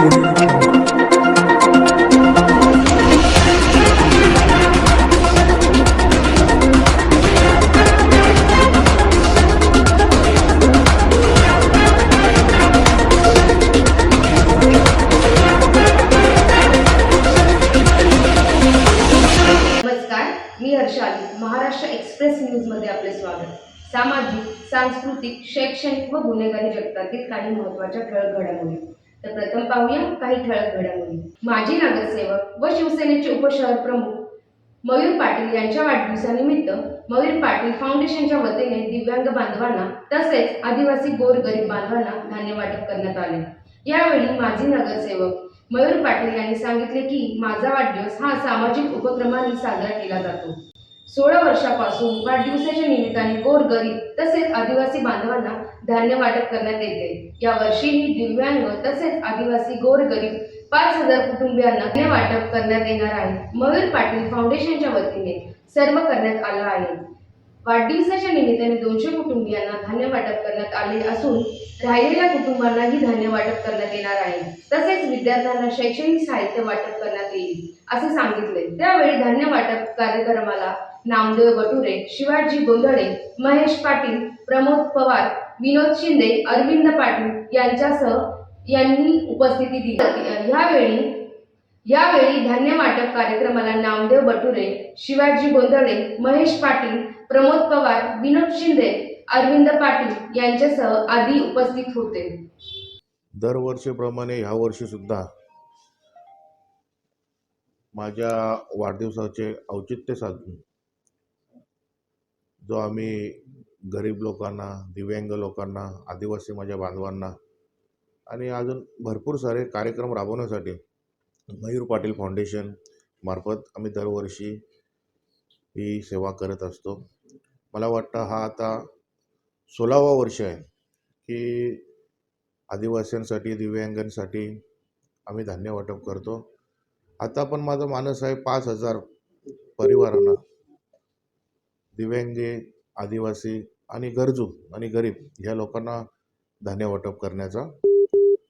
audio jungle. नमस्कार मी Harshali Maharashtra express न्यूजमध्ये आपले स्वागत सामाजिक सांस्कृतिक शैक्षणिक व गुन्हेगारी जगतातील काही महत्त्वाच्या ठळक घडामोडी तर प्रथम पाहूया काही ठळक घडामोडी. माजी नगरसेवक व शिवसेनेचे उपशहर प्रमुख मयूर पाटील यांच्या वाढदिवसानिमित्त मयूर पाटील फाउंडेशनच्या वतीने दिव्यांग बांधवांना तसेच आदिवासी गोरगरीब बांधवांना धान्य वाटप करण्यात आले. यावेळी माजी नगरसेवक मयूर पाटील यांनी सांगितले की माझा वाढदिवस हा सामाजिक उपक्रमांनी साजरा केला जातो. सोळा वर्षापासून वाढदिवसाच्या निमित्ताने गोरगरीब तसेच आदिवासी बांधवांना धान्य वाटप करण्यात येते. या वर्षीही दिव्यांग तसेच आदिवासी गोरगरीब पाच हजार कुटुंबियांना धान्य वाटप करण्यात येणार आहे. मयूर पाटील फाउंडेशनच्या वतीने सर्व करण्यात आलं आहे. वाढदिवसाच्या निमित्ताने दोनशे कुटुंबियांना धान्य वाटप करण्यात आले असून राहिलेल्या कुटुंबांनाही धान्य वाटप करण्यात येणार आहे. तसेच विद्यार्थ्यांना शैक्षणिक साहित्य वाटप करण्यात येईल असे सांगितले त्यावेळी धान्य वाटप कार्यक्रमाला नामदेव बटुरे शिवाजी गोंधळे महेश पाटील प्रमोद पवार विनोद शिंदे अरविंद पाटील यांच्यासह यांनी उपस्थिती दिली. यावेळी यावेळी धान्य वाटप कार्यक्रमाला नामदेव बटुरे शिवाजी गोंधळे महेश पाटील प्रमोद पवार विनोद शिंदे अरविंद पाटील यांच्यासह आदी उपस्थित होते. दरवर्षीप्रमाणे ह्या वर्षी सुद्धा माझ्या वाढदिवसाचे औचित्य साधून जो आम्ही गरीब लोकांना दिव्यांग लोकांना आदिवासी माझ्या बांधवांना आणि अजून भरपूर सारे कार्यक्रम राबवण्यासाठी मयूर पाटील फाउंडेशन मार्फत आम्ही दरवर्षी ही सेवा करत असतो. मला वाटतं हा आता सोळावा वर्ष आहे की आदिवासींसाठी दिव्यांगांसाठी आम्ही धान्य वाटप करतो. आता पण माझा मानस आहे पाच हजार परिवारांना दिव्यांगे आदिवासी आणि गरजू आणि गरीब ह्या लोकांना धान्य वाटप करण्याचा.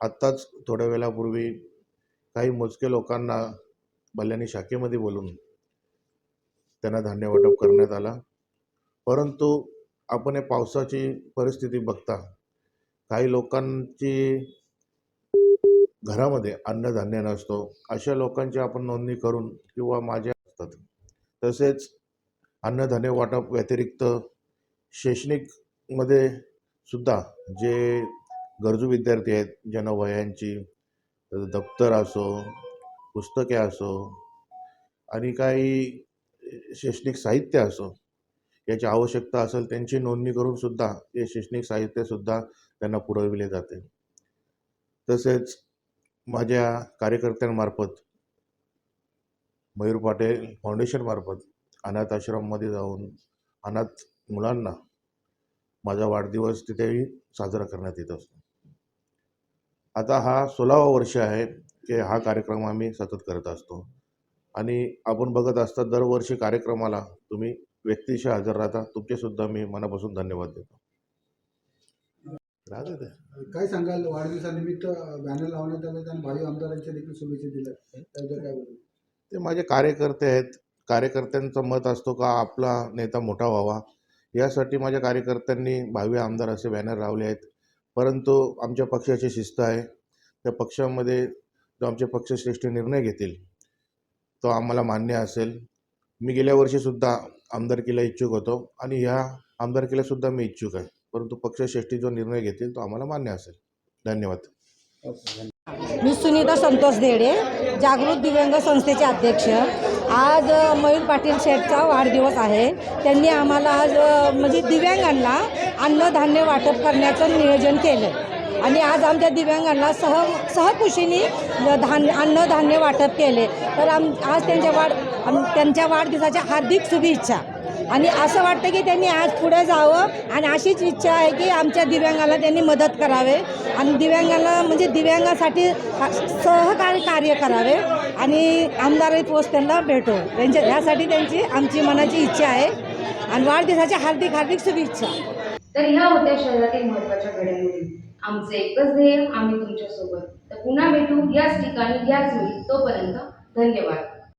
आत्ताच थोड्या वेळापूर्वी काही मोजके लोकांना बल्याणी शाखेमध्ये बोलून त्यांना धान्य वाटप करण्यात आला. परंतु आपण हे पावसाची परिस्थिती बघता काही लोकांची घरामध्ये अन्नधान्य नसतो अशा लोकांची आपण नोंदणी करून किंवा माझ्या असतात. तसेच अन्नधान्य वाटप व्यतिरिक्त शैक्षणिकमध्ये सुद्धा जे गरजू विद्यार्थी आहेत ज्यांना वह्यांची दप्तर असो पुस्तके असो आणि काही शैक्षणिक साहित्य असो याची आवश्यकता असेल त्यांची नोंदणी करून सुद्धा हे शैक्षणिक साहित्यसुद्धा त्यांना पुरविले जाते. तसेच माझ्या कार्यकर्त्यांमार्फत मयूर पाटील फाउंडेशनमार्फत अनाथ आश्रममध्ये जाऊन अनाथ मुलांना माझा वाढदिवस तिथेही साजरा करण्यात येत असतो. आता हा सोळावा वर्ष आहे की हा कार्यक्रम आम्ही सतत करत असतो. आणि आपण बघत असता दरवर्षी कार्यक्रमाला तुम्ही व्यक्तिशः हजर राहता तुमचेसुद्धा मी मनापासून धन्यवाद देतो. काय सांगाल? वाढदिवसानिमित्त बॅनर लावण्यात आले आणि भावी आमदारांच्या देखील शुभेच्छा दिल्या ते माझे कार्यकर्ते आहेत. कार्यकर्त्यांचं मत असतो का आपला नेता मोठा व्हावा? यासाठी माझ्या कार्यकर्त्यांनी भावी आमदार असे बॅनर लावले आहेत. परंतु आमच्या पक्षाची शिस्त आहे. त्या पक्षामध्ये जो आमचे पक्षश्रेष्ठी निर्णय घेतील तो आम्हाला मान्य असेल. मी गेल्या वर्षीसुद्धा आमदारकीला इच्छुक होतो आणि ह्या आमदारकीलासुद्धा मी इच्छुक आहे. परंतु पक्षश्रेष्ठी जो निर्णय घेतील तो आम्हाला मान्य असेल. धन्यवाद. मी सुनीता संतोष देडे जागृत दिव्यांग संस्थेचे अध्यक्ष. आज मयूर पाटील शेठचा वाढदिवस आहे. त्यांनी आम्हाला आज म्हणजे दिव्यांगांना अन्नधान्य वाटप करण्याचं नियोजन केलं. आणि आज आमच्या दिव्यांगांना सह सहकुशीने धान्य अन्नधान्य वाटप केले. तर आम आज त्यांच्या वाढ त्यांच्या वाढदिवसाच्या हार्दिक शुभेच्छा. आणि असं वाटतं की त्यांनी आज पुढे जावं आणि अशीच इच्छा आहे की आमच्या दिव्यांगाला त्यांनी मदत करावे. आणि दिव्यांगाला म्हणजे दिव्यांगासाठी सहकार्य कार्य करावे. आणि आमदारही पोस्ट त्यांना भेटो. त्यांच्या ह्यासाठी त्यांची आमची मनाची इच्छा आहे. आणि वाढदिवसाच्या हार्दिक हार्दिक शुभेच्छा. तर ह्या होत्या शहरातील महत्त्वाच्या घडामोडी. आमचे एकच ध्येय आम्ही तुमच्यासोबत. तर पुन्हा भेटू याच ठिकाणी याच वेळी. तोपर्यंत धन्यवाद.